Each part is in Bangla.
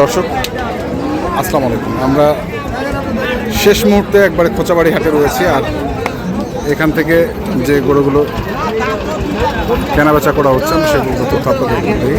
দর্শক, আসসালামু আলাইকুম। আমরা শেষ মুহূর্তে একবারে খোঁচাবাড়ি হাটে রয়েছি আর এখান থেকে যে গরুগুলো কেনাবেচা করা হচ্ছে, সেগুলো তথ্য আপনাদের দিই।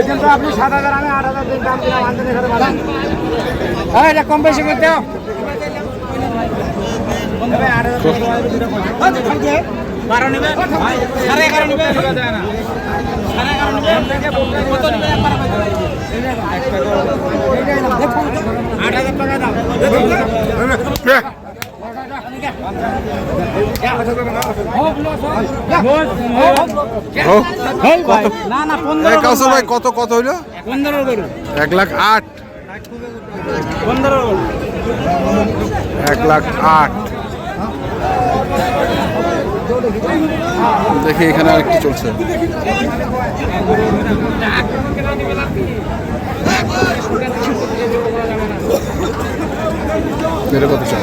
দিন তো আপনি সাত হাজার আমি আট হাজার দিন দাম দিলাম আনতে বাজান হ্যাঁ এটা কম বেশি করতে। বারো নেবে সাড়ে এগারো নেবে সাড়ে এগারো নেবে কত নেবে আট হাজার টাকা দাম ও, কত না না এই পনেরো কাউসার কত দেখি এখানে আরেকটি চলছে। কত চাই?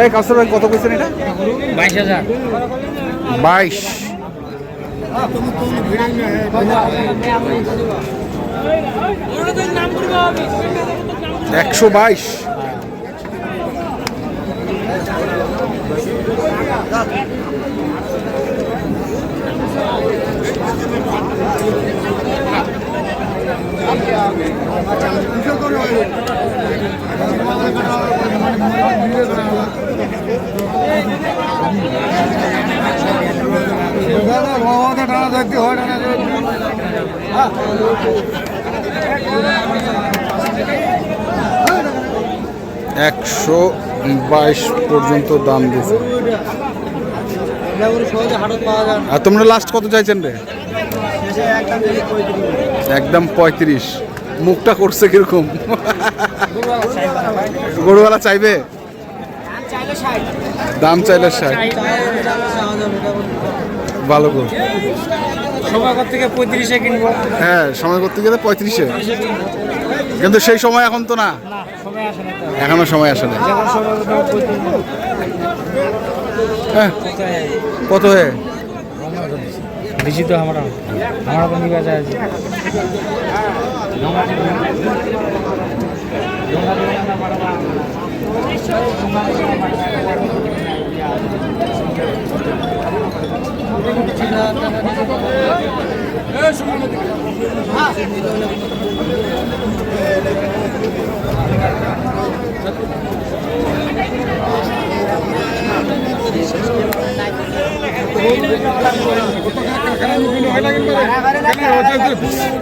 এই কাউসার ভাই কত কইছেন এটা? বাইশ হাজার। বাইশ। একশো বাইশ। একশো বাইশ পর্যন্ত দাম দিয়েছে। পাওয়া যায় আর তোমরা লাস্ট কত চাইছেন রে? একদম পঁয়ত্রিশ। মুখটা করছে কীরকম? গরুওয়ালা চাইবে? দাম চাইলে ষাট। ভালো গো সময় থেকে পঁয়ত্রিশে হ্যাঁ সময় করতে গেলে পঁয়ত্রিশে। কিন্তু সেই সময় এখন তো না। এখনও সময় আসে না। হ্যাঁ, কত হয়ে? বেশি আমরা আমরা তো নিবা যায় আছে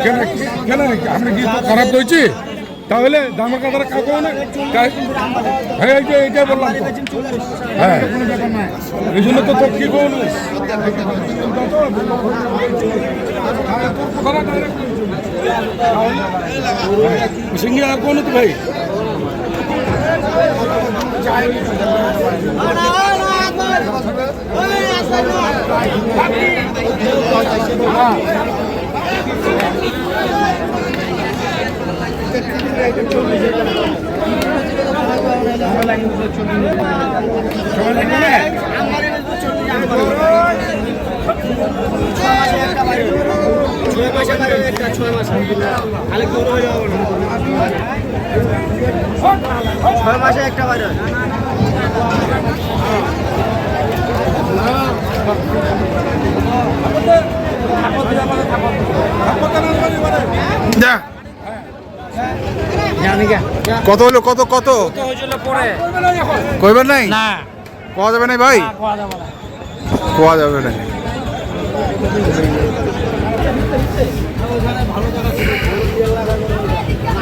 কেন আপনি কি খারাপ হয়েছি তাহলে দামের কথা কাকু না। হ্যাঁ এই যে এইটাই বললাম। হ্যাঁ এই জন্য তো তোর কি বলুন সিঙ্গি আর কোন তো ভাই? ছয় মাসে একটা বাইরে গা কত হলো কত কত? কইবেন নাই? কোয়া যাবে না ভাই? কোয়া যাবে না। কোয়া যাবে না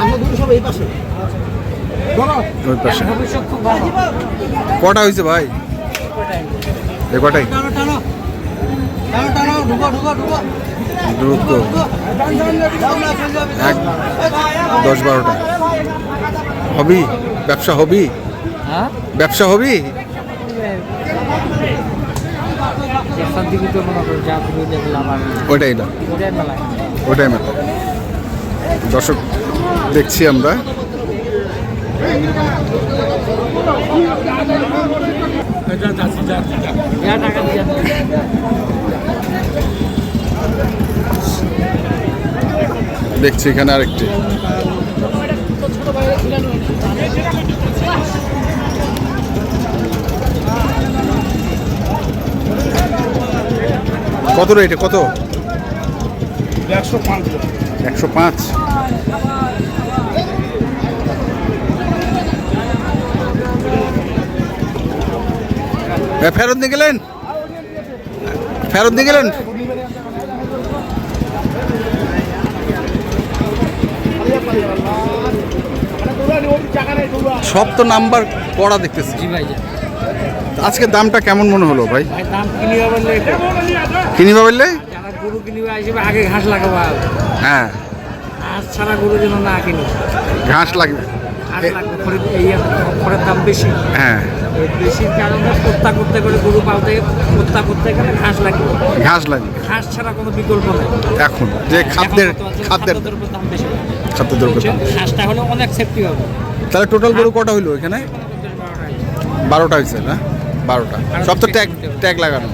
আমরা দুটো সব এই পাশে ওই পাশে। ভবিষ্যৎ খুব ভালো কটা হয়েছে ভাই? কটাই? টানো টানো টানো টানো ঢুকো ঢুকো ঢুকো। ঢুকো এক দশ বারোটা। হবি? ব্যবসা হবি? হ্যাঁ? ব্যবসা হবি? ওইটাই না। ওটাই মেলা দর্শক দেখছি আমরা। যা টাকা দিয়ে দেখছি এখানে আরেকটি। কত রে এটা কত? একশো পাঁচ। ফেরত নিয়ে গেলেন? ফেরত নিয়ে গেলেন? সব তো নাম্বার পড়া দেখতেছি। জি ভাই আজকে দামটা কেমন মনে হলো ভাই? দাম কিনিবে বললে কিনিবা বললে? যারা গরু কিনিবে আসবে আগে ঘাস লাগাবা। হ্যাঁ। ঘাস ছাড়া গরু যেন না কিনি। ঘাস লাগবে। খড়ের দাম বেশি। হ্যাঁ। বেশির কারণে কোত্তা করতে গেলে গরু পালতে করতে গেলে ঘাস লাগবে ঘাস লাগবে ঘাস ছাড়া কোনো বিকল্প নেই। এখন যে খাদ্যের খাদ্যের দাম বেশি। খাদ্যদ্রব্যের দাম ঘাসটা হলে অনেক সেফটি হবে। তাহলে টোটাল গরু কটা হইল এখানে? বারোটা হয়েছে না? বারোটা। সব তো ট্যাগ ট্যাগ লাগানো।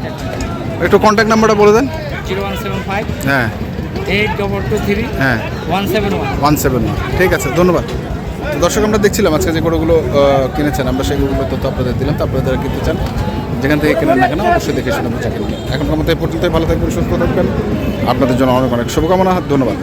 একটু কন্ট্যাক্ট নাম্বারটা বলে দেন। জিরো ওয়ান সেভেন ফাইভ হ্যাঁ। এইট ডবল টু থ্রি হ্যাঁ। One seven one one seven ঠিক আছে ধন্যবাদ। দর্শক, আমরা দেখছিলাম আজকে যে গরুগুলো কিনেছেন। আমরা সেই গরুগুলো তথ্য আপনাদের দিলাম, তো আপনারা কিনতে চান, যেখান থেকে কেনেন না কেন, অবশ্যই দেখে শুনে বুঝে কিনবেন এখনকার মতো পর্যন্তই, ভালো থাকবেন, সুস্থ থাকবেন। আপনাদের জন্য অনেক অনেক শুভকামনা, ধন্যবাদ।